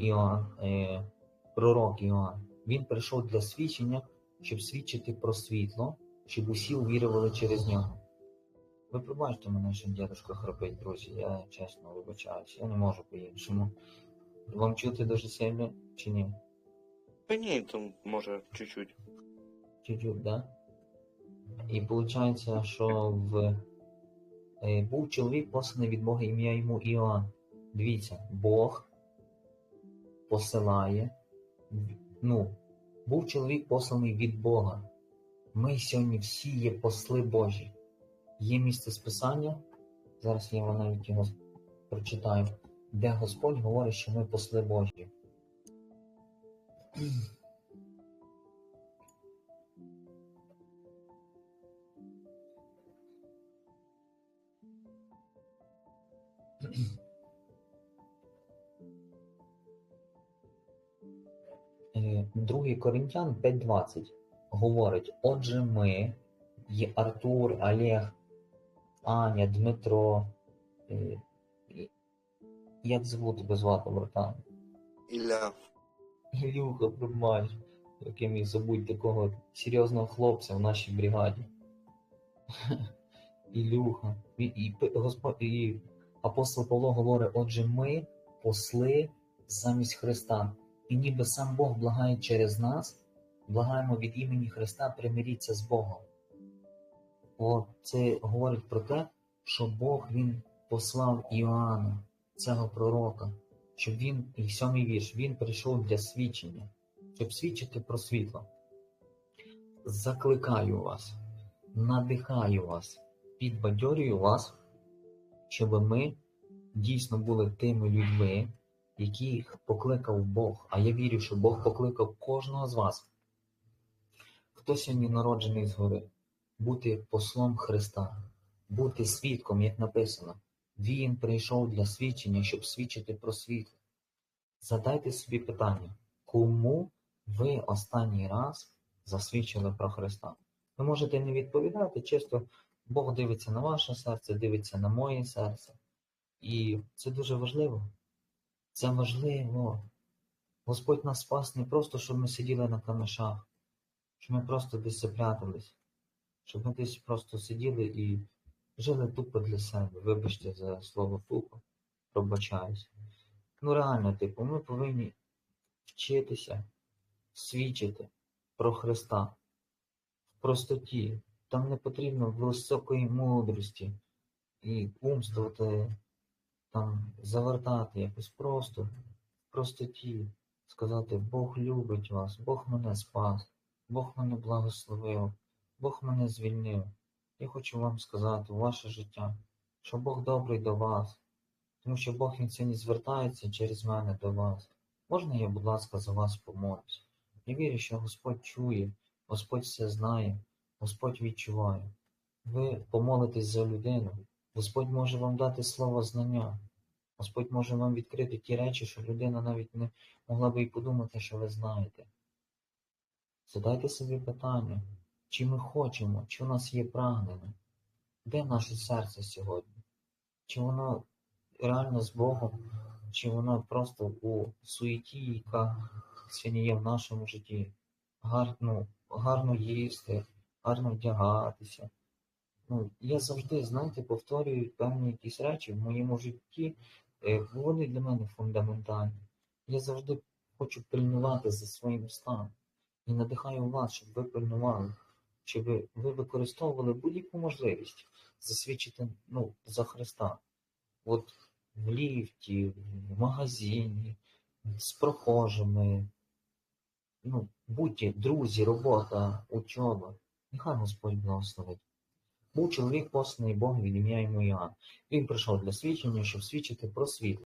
Іоанн, е, пророк Іоанн. Він прийшов для свідчення, щоб свідчити про світло, щоб усі увірували через нього. Ви пробачте мене, що дядушка храпить, друзі, я чесно вибачаюсь, я не можу по-іншому. Вам чути дуже сильно чи ні? Та ні, там може чуть-чуть. Чуть-чуть, да? І виходить, що в... е, був чоловік посланий від Бога ім'я йому Іоанн. Дивіться, Бог посилає. Ну, був чоловік посланий від Бога. Ми сьогодні всі є посли Божі. Є місце списання, зараз я вам навіть його прочитаю, де Господь говорить, що ми посли Божі. Е, Другий Коринтян 5.20 говорить, отже ми, є Артур, Олег, Аня, Дмитро, е, як звуть тебе звати, братан? Ілля. Ілюха, пробач, як я міг забути такого серйозного хлопця в нашій бригаді. Ілюха. І, і, Господь, і апостол Павло говорить, отже, ми посли замість Христа. І ніби сам Бог благає через нас, благаємо від імені Христа примиріться з Богом. О, це говорить про те, що Бог Він послав Іоанна, цього пророка, щоб він, і сьомий вірш, він прийшов для свідчення, щоб свідчити про світло. Закликаю вас, надихаю вас, підбадьорюю вас, щоб ми дійсно були тими людьми, яких покликав Бог. А я вірю, що Бог покликав кожного з вас. Хто сьогодні народжений згори? Бути послом Христа, бути свідком, як написано. Він прийшов для свідчення, щоб свідчити про світло. Задайте собі питання, кому ви останній раз засвідчили про Христа? Ви можете не відповідати, чисто Бог дивиться на ваше серце, дивиться на моє серце. І це дуже важливо. Це важливо. Господь нас спас не просто, щоб ми сиділи на камешах, щоб ми просто десь запрятались, щоб ми десь просто сиділи і жили тупо для себе. Вибачте за слово тупо, пробачаюсь. Ну реально, типу, ми повинні вчитися, свідчити про Христа в простоті. Там не потрібно високої мудрості і умствувати, там завертати якось просто, в простоті, сказати, Бог любить вас, Бог мене спас, Бог мене благословив, Бог мене звільнив. Я хочу вам сказати ваше життя, що Бог добрий до вас, тому що Бог він сьогодні звертається через мене до вас. Можна я, будь ласка, за вас помолюсь? Я вірю, що Господь чує, Господь все знає, Господь відчуває. Ви помолитесь за людину, Господь може вам дати слово знання. Господь може вам відкрити ті речі, що людина навіть не могла би і подумати, що ви знаєте. Задайте собі питання, чи ми хочемо, чи у нас є прагнення? Де наше серце сьогодні? Чи воно реально з Богом, чи воно просто у суеті, яка сьогодні є в нашому житті? Гарно, гарно їсти, гарно вдягатися. Ну, я завжди, знаєте, повторюю певні якісь речі в моєму житті, е, вони для мене фундаментальні. Я завжди хочу пильнувати за своїм станом. І надихаю вас, щоб ви пильнували, щоб ви ви використовували будь-яку можливість засвідчити ну, за Христа. От в ліфті, в магазині, з прохожими. Ну, будьте друзі, робота, учоба. Нехай Господь благословить. Був чоловік посланий Богом від ім'я йому Іоанн. Він прийшов для свідчення, щоб свідчити про світло.